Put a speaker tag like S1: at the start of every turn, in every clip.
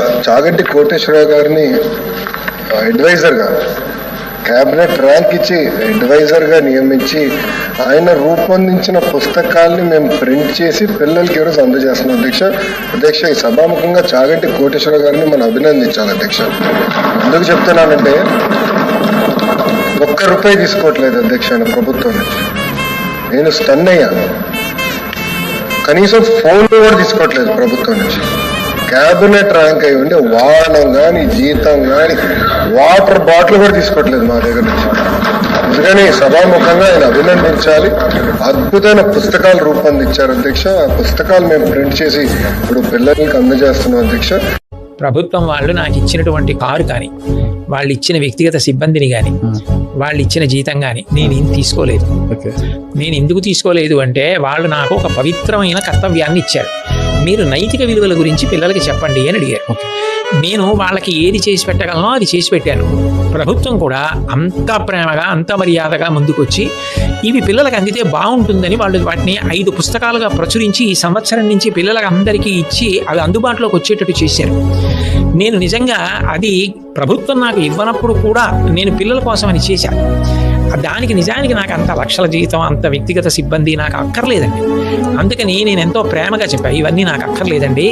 S1: చాగంటి కోటేశ్వరరావు గారిని అడ్వైజర్గా cabinet rank ఇచ్చి అడ్వైజర్గా నియమించి ఆయన రూపొందించిన పుస్తకాల్ని మేము ప్రింట్ చేసి పిల్లలకి ఈరోజు అందజేస్తున్నాం. అధ్యక్ష అధ్యక్ష ఈ సభాముఖంగా చాగంటి కోటేశ్వరరావు గారిని మనం అభినందించాలి అధ్యక్ష. ఎందుకు చెప్తున్నానంటే ఒక్క రూపాయి తీసుకోవట్లేదు అధ్యక్ష ఆయన ప్రభుత్వం నుంచి. నేను స్టన్ అయ్యాను. కనీసం ఫోన్ కూడా తీసుకోవట్లేదు ప్రభుత్వం నుంచి. క్యాబినెట్ ర్యాంక్ అయి ఉండి వాహనం కానీ జీతం కానీ వాటర్ బాటిల్ కూడా తీసుకోవట్లేదు మా దగ్గర నుంచి. అందుకని సభాముఖంగా ఆయన అభినందించాలి. అద్భుతమైన పుస్తకాలు రూపొందించారు అధ్యక్ష. ఆ పుస్తకాలు మేము ప్రింట్ చేసి ఇప్పుడు పిల్లలకి అందజేస్తున్నాం అధ్యక్ష.
S2: ప్రభుత్వం వాళ్ళు నాకు ఇచ్చినటువంటి కారు కానీ వాళ్ళు ఇచ్చిన వ్యక్తిగత సిబ్బందిని కానీ వాళ్ళు ఇచ్చిన జీతం కానీ నేను ఏం తీసుకోలేదు. నేను ఎందుకు తీసుకోలేదు అంటే వాళ్ళు నాకు ఒక పవిత్రమైన కర్తవ్యాన్ని ఇచ్చారు. మీరు నైతిక విలువల గురించి పిల్లలకి చెప్పండి అని అడిగారు. నేను వాళ్ళకి ఏది చేసి పెట్టగలనో అది చేసి పెట్టాను. ప్రభుత్వం కూడా అంత ప్రేమగా అంత మర్యాదగా ముందుకొచ్చి ఇవి పిల్లలకు అందితే బాగుంటుందని వాళ్ళు వాటిని ఐదు పుస్తకాలుగా ప్రచురించి ఈ సంవత్సరం నుంచి పిల్లలకు అందరికీ ఇచ్చి అవి అందుబాటులోకి వచ్చేటట్టు చేశారు. నేను నిజంగా అది ప్రభుత్వం నాకు ఇవ్వనప్పుడు కూడా నేను పిల్లల కోసం అని చేశాను దానికి నిజానికి నాకు అంత లక్షల జీతం అంత వ్యక్తిగత సిబ్బంది నాకు అక్కర్లేదండి. అందుకని నేను ఎంతో ప్రేమగా చెప్పా ఇవన్నీ నాకు అక్కర్లేదండి.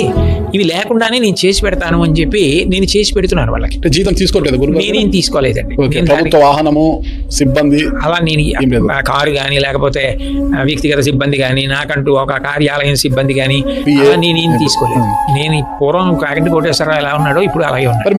S2: ఇవి లేకుండానే నేను చేసి పెడతాను అని చెప్పి నేను చేసి పెడుతున్నాను వాళ్ళకి.
S3: జీతం గురుగారు?
S2: నేనేం తీసుకోలేదండి. నేను
S3: ప్రభుత్వ వాహనము సిబ్బంది
S2: అలా నేను కారు కానీ లేకపోతే వ్యక్తిగత సిబ్బంది కానీ నాకంటూ ఒక కార్యాలయం సిబ్బంది కానీ. అలా నేనేం తీసుకోలేదు. నేను ఈ పూర్వం కాకంటి కోటేశ్వరరావు ఎలా ఉన్నాడో ఇప్పుడు అలాగే ఉన్నాడు.